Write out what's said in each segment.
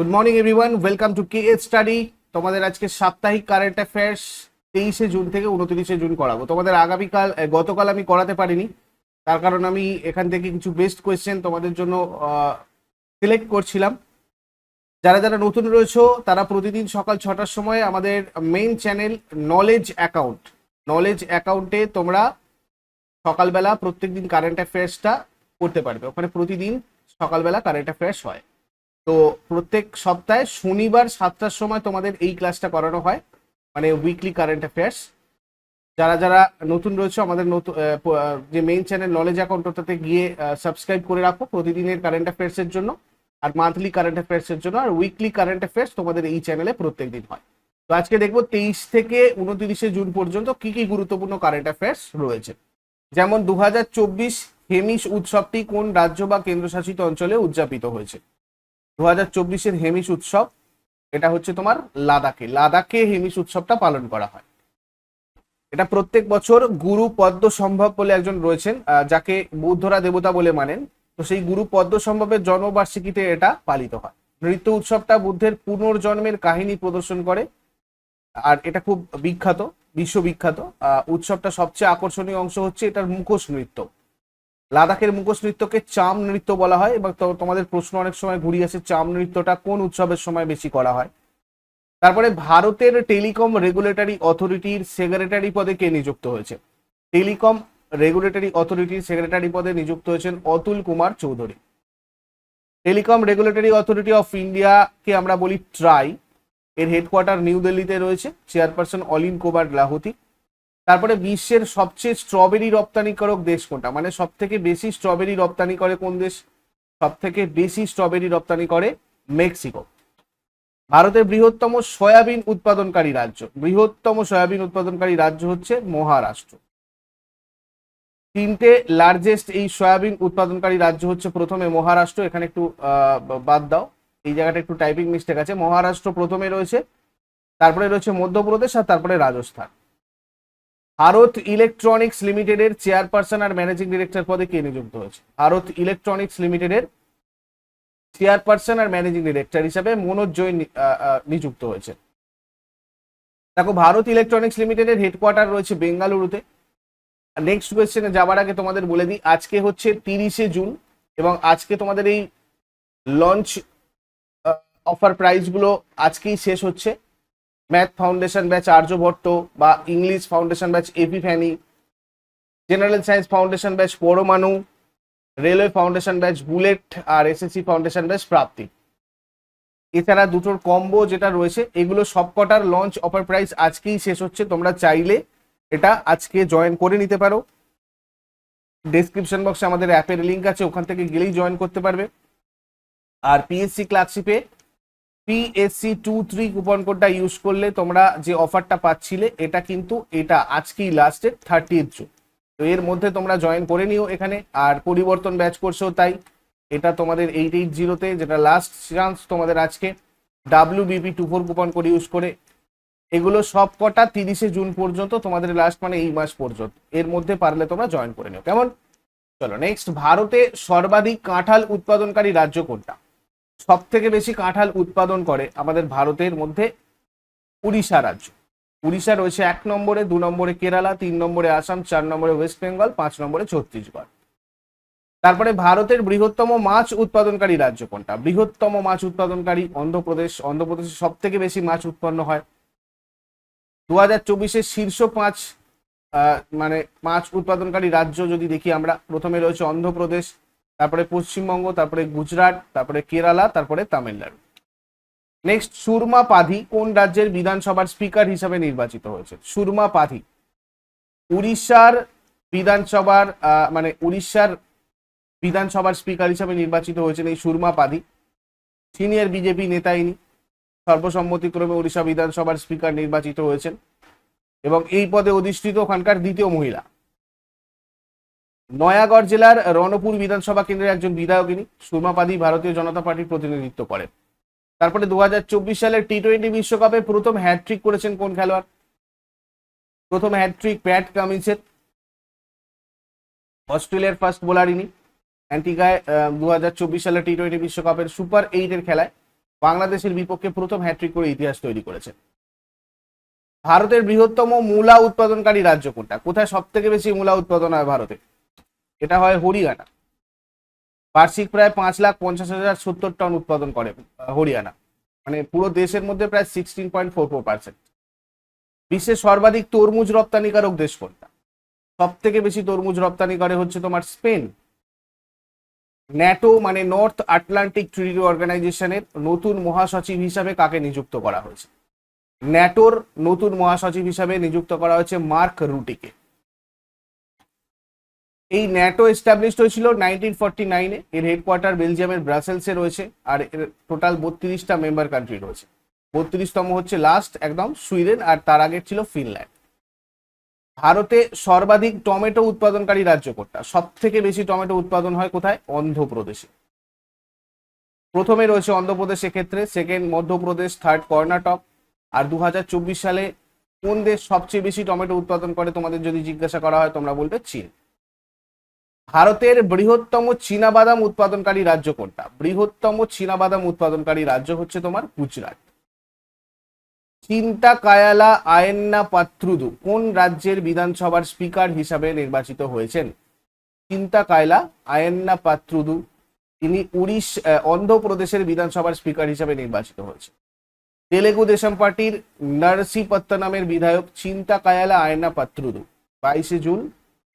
Good morning everyone welcome to K study তোমাদের আজকে সাপ্তাহিক কারেন্ট অ্যাফেয়ার্স তেইশে জুন থেকে উনত্রিশে জুন করাবো। তোমাদের আগামীকাল গতকাল আমি করাতে পারিনি। তার কারণ আমি এখান থেকে কিছু বেস্ট কোয়েশ্চেন তোমাদের জন্য সিলেক্ট করছিলাম। যারা যারা নতুন রয়েছে, তারা প্রতিদিন সকাল ছটার সময় আমাদের main channel knowledge account knowledge অ্যাকাউন্টে তোমরা সকালবেলা প্রত্যেকদিন কারেন্ট অ্যাফেয়ার্সটা করতে পারবে। ওখানে প্রতিদিন সকালবেলা কারেন্ট অ্যাফেয়ার্স হয়। তো প্রত্যেক সপ্তাহে শনিবার সাতটার সময় তোমাদের এই ক্লাসটা করানো হয় মানে উইকলি কারেন্ট অ্যাফেয়ার্স যারা যারা নতুন রয়েছে, আমাদের নতুন যে মেইন চ্যানেল নলেজ অ্যাকাউন্টটাতে গিয়ে সাবস্ক্রাইব করে রাখো প্রতিদিনের কারেন্ট অ্যাফেয়ার্সের জন্য, আর মান্থলি কারেন্ট অ্যাফেয়ার্সের জন্য, আর উইকলি কারেন্ট অ্যাফেয়ার্স তোমাদের এই চ্যানেলে প্রত্যেক দিন হয়। তো আজকে দেখব তেইশ থেকে উনত্রিশে জুন পর্যন্ত কি কি গুরুত্বপূর্ণ কারেন্ট অ্যাফেয়ার্স রয়েছে। যেমন দু হাজার চব্বিশ হেমিস উৎসবটি কোন রাজ্য বা কেন্দ্রশাসিত অঞ্চলে উদযাপিত হয়েছে? দু হাজার চব্বিশের হেমিস উৎসব এটা হচ্ছে তোমার লাদাখে। লাদাখে হেমিস উৎসবটা পালন করা হয়। এটা প্রত্যেক বছর গুরু পদ্ম সম্ভব বলে একজন রয়েছেন যাকে বৌদ্ধরা দেবতা বলে মানেন। তো সেই গুরু পদ্ম সম্ভবের জন্মবার্ষিকীতে এটা পালিত হয়। নৃত্য উৎসবটা বুদ্ধের পুনর্জন্মের কাহিনী প্রদর্শন করে আর এটা খুব বিখ্যাত বিশ্ববিখ্যাত। আহ, উৎসবটা সবচেয়ে আকর্ষণীয় অংশ হচ্ছে এটার মুখোশ নৃত্য। লাদাখের মুখোশ নৃত্যকে চাম নৃত্য বলা হয়, এবং তোমাদের প্রশ্ন অনেক সময় ঘুরিয়ে আসে, চাম নৃত্যটা কোন উৎসবের সময় বেশি করা হয়? তারপরে ভারতের টেলিকম রেগুলেটরি অথরিটির সেক্রেটারি পদে কে নিযুক্ত হয়েছে? টেলিকম রেগুলেটরি অথরিটির সেক্রেটারি পদে নিযুক্ত হয়েছেন Atul Kumar Chowdhury. Telecom regulatory authority of ইন্ডিয়াকে আমরা বলি ট্রাই এর হেডকোয়ার্টার নিউ দিল্লিতে রয়েছে চেয়ারপারসন অলিন কুমার লাহোতি। তারপরে বিশ্বের সবচেয়ে স্ট্রবেরি রপ্তানিকারক দেশ কোনটা? মানে সব থেকে বেশি স্ট্রবেরি রপ্তানি করে কোন দেশ? সব থেকে বেশি স্ট্রবেরি রপ্তানি করে মেক্সিকো। ভারতের বৃহত্তম সয়াবিন উৎপাদনকারী রাজ্য। বৃহত্তম সয়াবিন উৎপাদনকারী রাজ্য হচ্ছে মহারাষ্ট্র। তিনটে লার্জেস্ট এই সয়াবিন উৎপাদনকারী রাজ্য হচ্ছে প্রথমে মহারাষ্ট্র। এখানে একটু বাদ দাও। এই জায়গাটা একটু টাইপিং মিস্টেক আছে। মহারাষ্ট্র প্রথমে রয়েছে, তারপরে রয়েছে মধ্যপ্রদেশ আর তারপরে রাজস্থান। ভারত ইলেকট্রনিক্স লিমিটেডের চেয়ারপারসন আর ম্যানেজিং ডিরেক্টর পদে কে নিযুক্ত হয়েছে? ভারত ইলেকট্রনিক্স লিমিটেডের চেয়ারপারসন আর ম্যানেজিং ডিরেক্টর হিসাবে মনোজ জৈন নিযুক্ত হয়েছে। দেখো, ভারত ইলেকট্রনিক্স লিমিটেডের হেডকোয়ার্টার রয়েছে বেঙ্গালুরুতে। নেক্সট কোয়েশ্চেনে যাবার আগে তোমাদের বলে দিই, আজকে হচ্ছে তিরিশে জুন এবং আজকে তোমাদের এই লঞ্চ অফার প্রাইসগুলো আজকেই শেষ হচ্ছে। ম্যাথ ফাউন্ডেশন ব্যাচ আর্যভট্ট বা English foundation batch epiphany general science foundation batch Paramanu railway foundation batch bullet আর এসএসসি ফাউন্ডেশন ব্যাচ প্রাপ্তি এছাড়া দুটোর কম্বো যেটা রয়েছে, এগুলো সবকটার লঞ্চ অফার প্রাইস আজকেই শেষ হচ্ছে। তোমরা চাইলে এটা আজকে জয়েন করে নিতে পারো। ডেসক্রিপশন বক্সে আমাদের অ্যাপের লিঙ্ক আছে, ওখান থেকে গেলেই জয়েন করতে পারবে। আর পিএসসি ক্লাসশিপে পিএসসি টু থ্রি কুপন কোডটা ইউজ করলে তোমরা যে অফারটা পাচ্ছিলে, এটা কিন্তু এটা আজকেই লাস্টের থার্টি জুন তো এর মধ্যে তোমরা জয়েন করে নিও এখানে, আর পরিবর্তন ব্যাচ করছেও তাই এটা তোমাদের এইট এইট জিরোতে যেটা লাস্ট চান্স তোমাদের আজকে W BP two four coupon code use করে। এগুলো সব কটা তিরিশে জুন পর্যন্ত, তোমাদের লাস্ট মানে এই মাস পর্যন্ত। এর মধ্যে পারলে তোমরা জয়েন করে নিও। কেমন? চলো নেক্সট ভারতে সর্বাধিক কাঁঠাল উৎপাদনকারী রাজ্য কোনটা? সব থেকে বেশি কাঁঠাল উৎপাদন করে আমাদের ভারতের মধ্যে উড়িষ্যা রাজ্য। উড়িষ্যা রয়েছে এক নম্বরে, দু নম্বরে কেরালা, তিন নম্বরে আসাম, চার নম্বরে ওয়েস্ট বেঙ্গল, পাঁচ নম্বরে ছত্তিশগড়। তারপরে ভারতের বৃহত্তম মাছ উৎপাদনকারী রাজ্য কোনটা? বৃহত্তম মাছ উৎপাদনকারী অন্ধ্রপ্রদেশ। অন্ধ্রপ্রদেশে সব থেকে বেশি মাছ উৎপন্ন হয়। দু হাজার চব্বিশের শীর্ষ পাঁচ মানে মাছ উৎপাদনকারী রাজ্য যদি দেখি আমরা, প্রথমে রয়েছে অন্ধ্রপ্রদেশ তারপরে পশ্চিমবঙ্গ, তারপরে গুজরাট, তারপরে কেরালা, তারপরে তামিলনাড়ু। নেক্সট সুরমা পাধি কোন রাজ্যের বিধানসভার স্পিকার হিসাবে নির্বাচিত হয়েছে? সুরমা পাধি। উড়িষ্যার বিধানসভার মানে উড়িষ্যার বিধানসভার স্পিকার হিসাবে নির্বাচিত হয়েছেন এই সুরমা পাধি। সিনিয়র বিজেপি নেতা ইনি। সর্বসম্মতিক্রমে উড়িষ্যা বিধানসভার স্পিকার নির্বাচিত হয়েছেন। এবং এই পদে অধিষ্ঠিত ওখানকার দ্বিতীয় মহিলা। নয়াগড় জেলার রণপুর বিধানসভা কেন্দ্রের একজন বিধায়কিনী সুরমা ভারতীয় জনতা পার্টির প্রতিনিধিত্ব করেন। তারপরে দু হাজার চব্বিশ সালের টি টোয়েন্টি বিশ্বকাপে প্রথম হ্যাট্রিক করেছেন কোন খেলোয়াড়? প্রথম হ্যাট্রিক প্যাট কামিন্সের, অস্ট্রেলিয়ার ফার্স্ট বোলার ইনি, অ্যান্টিগায় দু হাজার চব্বিশ সালে টি টোয়েন্টি বিশ্বকাপের সুপার এইটের খেলায় বাংলাদেশের বিপক্ষে প্রথম হ্যাট্রিক করে ইতিহাস তৈরি করেছেন। ভারতের বৃহত্তম মূলা উৎপাদনকারী রাজ্য কোনটা? কোথায় সব থেকে বেশি মূলা উৎপাদন হয় ভারতে? এটা হয় হরিয়ানা। বার্ষিক প্রায় পাঁচ লাখ পঞ্চাশ হাজার সত্তর টন উৎপাদন করে হরিয়ানা। মানে পুরো দেশের মধ্যে প্রায় sixteen point four four percent বিশ্বের সর্বাধিক তরমুজ রপ্তানিকারক দেশ কোনটা? সব থেকে বেশি তরমুজ রপ্তানি করে হচ্ছে তোমার স্পেন। ন্যাটো মানে নর্থ আটলান্টিক ট্রিটি অর্গানাইজেশনের নতুন মহাসচিব হিসাবে কাকে নিযুক্ত করা হয়েছে? ন্যাটোর নতুন মহাসচিব হিসাবে নিযুক্ত করা হয়েছে মার্ক রুটিকে। এই ন্যাটো এস্টাবলিশড হয়েছিল নাইনটিন ফর্টি নাইনে এর হেডকোয়ার্টার বেলজিয়ামের ব্রাসেলসে রয়েছে। আর এর টোটাল বত্রিশটা মেম্বার কান্ট্রি রয়েছে। বত্রিশতম হচ্ছে লাস্ট একদম সুইডেন, আর তার আগে ছিল ফিনল্যান্ড। ভারতে সর্বাধিক টমেটো উৎপাদনকারী রাজ্য কোনটা? সব থেকে বেশি টমেটো উৎপাদন হয় কোথায়? অন্ধ্রপ্রদেশে। প্রথমে রয়েছে অন্ধ্রপ্রদেশ ক্ষেত্রে সেকেন্ড মধ্যপ্রদেশ থার্ড কর্ণাটক। আর দু হাজার চব্বিশ সালে কোন দেশ সবচেয়ে বেশি টমেটো উৎপাদন করে, তোমাদের যদি জিজ্ঞাসা করা হয়, তোমরা বলবে চীন। ভারতের বৃহত্তম চীনাবাদাম উৎপাদনকারী রাজ্য কোনটা? বৃহত্তম চীনাবাদাম উৎপাদনকারী রাজ্য হচ্ছে তোমার গুজরাট। চিন্তা, কায়ালা, আয়েন্না, পাত্রুদু কোন রাজ্যের বিধানসভার স্পিকার হিসাবে নির্বাচিত হয়েছেন? চিন্তা, কায়লা, আয়েন্না, পাত্রুদু তিনি উড়িষ অন্ধ্রপ্রদেশের বিধানসভার স্পিকার হিসাবে নির্বাচিত হয়েছে তেলেগু দেশম পার্টির নারসিপত্তনামের বিধায়ক চিন্তা, কায়ালা, আয়েন্না, পাত্রুদু বাইশে জুন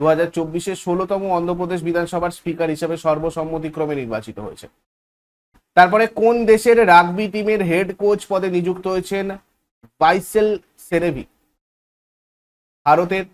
দু হাজার চব্বিশে ষোলোতম অন্ধ্রপ্রদেশ বিধানসভার স্পিকার হিসেবে সর্বসম্মতিক্রমে নির্বাচিত হয়েছে তারপরে কোন দেশের রাগবি টিমের হেড কোচ পদে নিযুক্ত হয়েছেন বাইসেল সেরেভি? ভারতের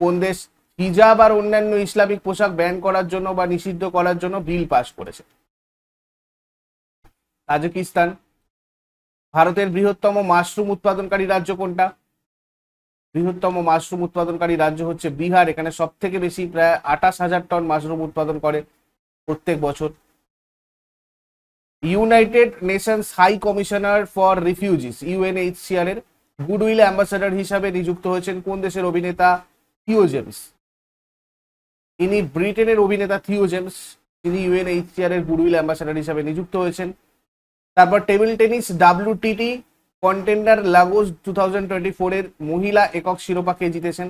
কোন দেশ হিজাব আর অন্যান্য ইসলামিক পোশাক ব্যান করার জন্য বা নিষিদ্ধ করার জন্য বিল পাশ করেছে? তাজিকিস্তান। ভারতের বৃহত্তম মাশরুম উৎপাদনকারী রাজ্য কোনটা? বৃহত্তম মাশরুম উৎপাদনকারী রাজ্য হচ্ছে বিহার। এখানে সব থেকে বেশি প্রায় আঠাশ হাজার টন মাশরুম উৎপাদন করে প্রত্যেক বছর। United Nations High Commissioner for Refugees, UNHCR এর গুডউইল অ্যাম্বাসাডার হিসাবে নিযুক্ত হয়েছেন কোন দেশের অভিনেতা? Theo James. ইনি ব্রিটেনের অভিনেতা থিও জেমস। তিনি ইউএনএইচসিআর এর গুডউইল অ্যাম্বাসাডার হিসাবে নিযুক্ত হয়েছেন। তারপর table tennis, WTT contender Lagos two thousand twenty four এর মহিলা একক শিরোপা কে জিতেছেন?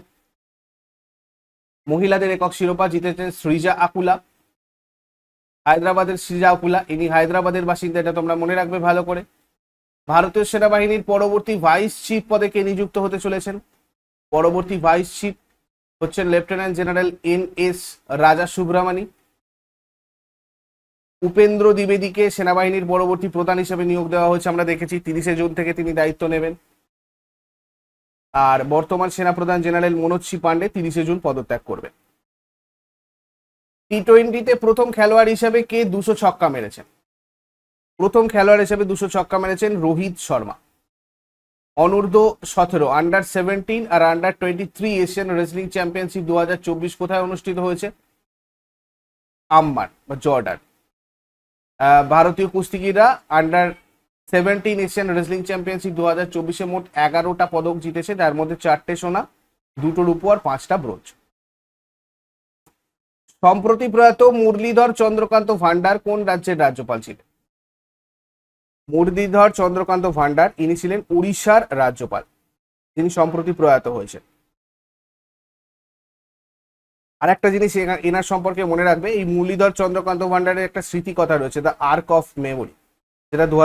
মহিলাদের একক শিরোপা জিতেছেন সৃজা আকুলা। হায়দ্রাবাদের সৃজা আকুলা। ইনি হায়দ্রাবাদের বাসিন্দা, এটা তোমরা মনে রাখবে ভালো করে। ভারতীয় সেনাবাহিনীর পরবর্তী ভাইস চিফ পদে কে নিযুক্ত হতে চলেছেন? পরবর্তী ভাইস চিফ হচ্ছেন lieutenant general N S Raja Subramani Upendra দ্বিবেদীকে সেনাবাহিনীর পরবর্তী প্রধান হিসেবে নিয়োগ দেওয়া হয়েছে, আমরা দেখেছি। তিরিশে জুন থেকে তিনি দায়িত্ব নেবেন। আর বর্তমান সেনাপ্রধান জেনারেল মনোজ সি পান্ডে তিরিশে জুন পদত্যাগ করবেন। টি টোয়েন্টিতে প্রথম খেলোয়াড় হিসেবে কে দুশো ছক্কা মেরেছেন? প্রথম খেলোয়াড় হিসেবে দুশো ছক্কা মেরেছেন রোহিত শর্মা। অনূর্ধ্ব সতেরো আন্ডার সেভেন্টিন আর under twenty three Asian wrestling championship দু হাজার চব্বিশ কোথায় অনুষ্ঠিত হয়েছে? আম্মান বা জর্ডান। ভারতীয় কুস্তিগিররা under seventeen Asian wrestling championship দু হাজার চব্বিশে মোট এগারোটা পদক জিতেছে, যার মধ্যে চারটে সোনা দুটো রূপো আর পাঁচটা ব্রোঞ্জ। সম্প্রতি প্রয়াত মুরলীধর চন্দ্রকান্ত ভান্ডার কোন রাজ্যের রাজ্যপাল ছিলেন? মুরলীধর চন্দ্রকান্ত ভান্ডার, ইনি ছিলেন উড়িষ্যার রাজ্যপাল। তিনি সম্প্রতি প্রয়াত হয়েছেন। আর একটা জিনিস এনার সম্পর্কে মনে রাখবে, এই মুরলীধর চন্দ্রকান্ত ভান্ডারের একটা স্মৃতি কথা রয়েছে দ্য আর্ক অফ মেমোরি যেটা দু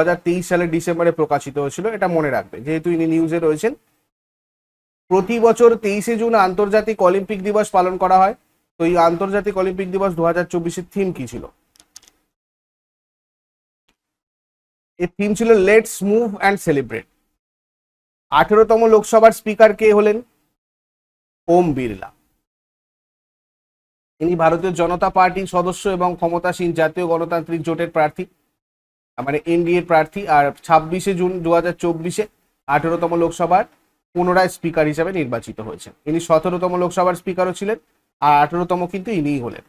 সালের ডিসেম্বরে প্রকাশিত হয়েছিল, এটা মনে রাখবে। যেহেতু ইনি নিউজে রয়েছেন, প্রতি বছর তেইশে জুন আন্তর্জাতিক অলিম্পিক দিবস পালন করা হয়, তো এই আন্তর্জাতিক অলিম্পিক দিবস দু হাজার চব্বিশের থিম কি ছিল? এর থিম ছিল লেটস মুভ অ্যান্ড সেলিব্রেট আঠেরোতম লোকসভার স্পিকার কে হলেন? ওম বিড়লা। ইনি ভারতীয় জনতা পার্টির সদস্য এবং ক্ষমতাসীন জাতীয় গণতান্ত্রিক জোটের প্রার্থী মানে এনডিএ প্রার্থী, আর ছাব্বিশে জুন দু হাজার চব্বিশে আঠেরোতম লোকসভার পুনরায় স্পিকার হিসেবে নির্বাচিত হয়েছেন। ইনি সতেরোতম লোকসভার স্পিকারও ছিলেন আর আঠেরোতম কিন্তু ইনিই হলেন।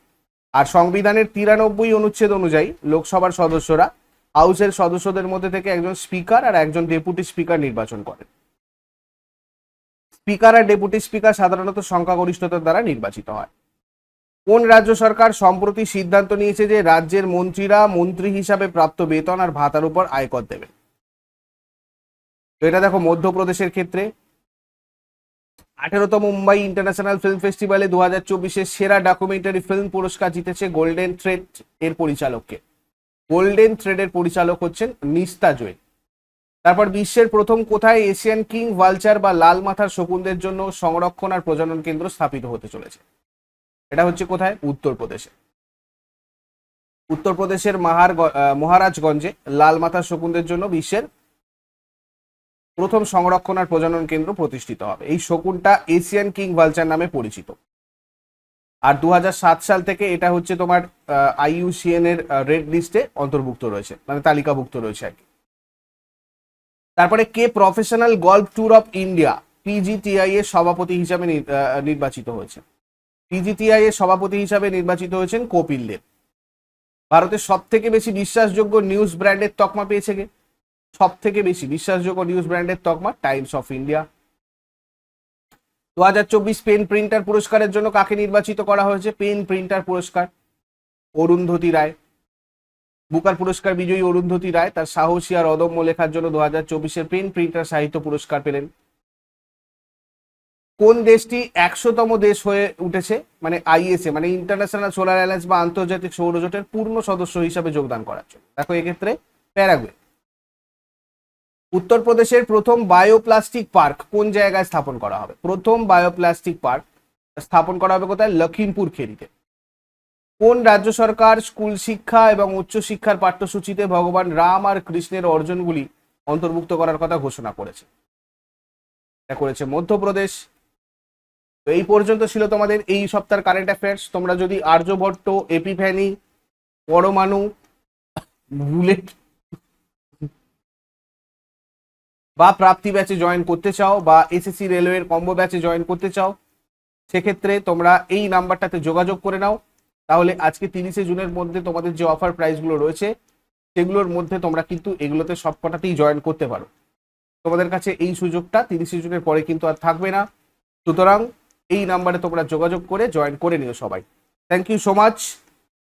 আর সংবিধানের তিরানব্বই অনুচ্ছেদ অনুযায়ী লোকসভার সদস্যরা হাউসের সদস্যদের মধ্যে থেকে একজন স্পিকার আর একজন ডেপুটি স্পিকার নির্বাচন করেন। স্পিকার আর ডেপুটি স্পিকার সাধারণত সংখ্যাগরিষ্ঠতার দ্বারা নির্বাচিত হয়। কোন রাজ্য সরকার সম্প্রতি সিদ্ধান্ত নিয়েছে যে রাজ্যের মন্ত্রীরা মন্ত্রী হিসাবে প্রাপ্ত বেতন আর ভাতার উপর আয়কর দেবেন? তো এটা দেখো মধ্যপ্রদেশের ক্ষেত্রে। আঠেরোতম মুম্বাই ইন্টারন্যাশনাল ফিল্ম ফেস্টিভ্যালে দু হাজার চব্বিশের সেরা ডকুমেন্টারি ফিল্ম পুরস্কার জিতেছে গোল্ডেন থ্রেড এর পরিচালককে। গোল্ডেন থ্রেডের পরিচালক হচ্ছেন নিস্তা জৈন। তারপর বিশ্বের প্রথম কোথায় এশিয়ান কিং ভালচার বা লাল মাথার শকুনদের জন্য সংরক্ষণ আর প্রজনন কেন্দ্র স্থাপিত হতে চলেছে। এটা হচ্ছে কোথায়? উত্তরপ্রদেশে। উত্তরপ্রদেশের মাহার মহারাজগঞ্জে লাল মাথার শকুনদের জন্য বিশ্বের প্রথম সংরক্ষণ আর প্রজনন কেন্দ্র প্রতিষ্ঠিত হবে। এই শকুনটা এশিয়ান কিং ভালচার নামে পরিচিত। আর দু হাজার সাত সাল থেকে এটা হচ্ছে তোমার আইইউসিএন এর রেড লিস্টে অন্তর্ভুক্ত রয়েছে মানে তালিকাভুক্ত রয়েছে আর কি। তারপরে কে professional golf tour of India PGTI এর সভাপতি হিসাবে নির্বাচিত হয়েছে। পিজিটিআই এর সভাপতি হিসাবে নির্বাচিত হয়েছেন কপিল দেব। ভারতের সব থেকে বেশি বিশ্বাসযোগ্য নিউজ ব্র্যান্ডের তকমা পেয়েছে কে? সব থেকে বেশি বিশ্বাসযোগ্য নিউজ ব্র্যান্ডের তকমা টাইমস অফ ইন্ডিয়া দু হাজার চব্বিশ পেন প্রিন্টার পুরস্কারের জন্য কাকে নির্বাচিত করা হয়েছে? পেন প্রিন্টার পুরস্কার, অরুন্ধতী রায়। বুকার পুরস্কার বিজয়ী অরুন্ধতী রায় তার সাহসী আর অদম্য লেখার জন্য দু হাজার চব্বিশের পেন প্রিন্টার সাহিত্য পুরস্কার পেলেন। কোন দেশটি একশোতম দেশ হয়ে উঠেছে? মানে আইএসএ মানে ইন্টারন্যাশনাল সোলার অ্যালায়েন্স বা আন্তর্জাতিক সৌরজোটের পূর্ণ সদস্য হিসাবে যোগদান করার জন্য দেখো এক্ষেত্রে প্যারাগুয়ে। উত্তরপ্রদেশের প্রথম বায়োপ্লাস্টিক পার্ক কোন জায়গায় স্থাপন করা হবে? প্রথম বায়োপ্লাস্টিক পার্ক স্থাপন করা হবে কোথায়? লখিমপুর খেরিতে। কোন রাজ্য সরকার স্কুল শিক্ষা এবং উচ্চ শিক্ষার পাঠ্যসূচিতে ভগবান রাম আর কৃষ্ণের অর্জনগুলি অন্তর্ভুক্ত করার কথা ঘোষণা করেছে? করেছে মধ্যপ্রদেশ তো এই পর্যন্ত ছিল তোমাদের এই সপ্তাহের কারেন্ট অ্যাফেয়ার্স তোমরা যদি Aryabhatta epi epiphany Paramanu, bullet বা প্রাপ্তি ব্যাচে জয়েন করতে চাও বা এসএসসি রেলওয়ের কম্বো ব্যাচে জয়েন করতে চাও, সেক্ষেত্রে তোমরা এই নাম্বারটাতে যোগাযোগ করে নাও। তাহলে আজকে তিরিশে জুনের মধ্যে তোমাদের যে অফার প্রাইসগুলো রয়েছে, সেগুলোর মধ্যে তোমরা কিন্তু এগুলোতে সবকটাতেই জয়েন করতে পারো। তোমাদের কাছে এই সুযোগটা তিরিশে জুনের পরে কিন্তু আর থাকবে না। সুতরাং এই নাম্বারে তোমরা যোগাযোগ করে জয়েন করে নিও সবাই। থ্যাংক ইউ সো মাচ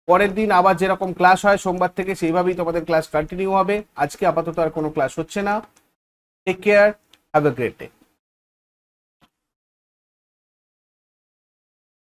পরের দিন আবার যেরকম ক্লাস হয়, সোমবার থেকে সেইভাবেই তোমাদের ক্লাস কন্টিনিউ হবে। আজকে আপাতত আর কোনো ক্লাস হচ্ছে না। Take care have a great day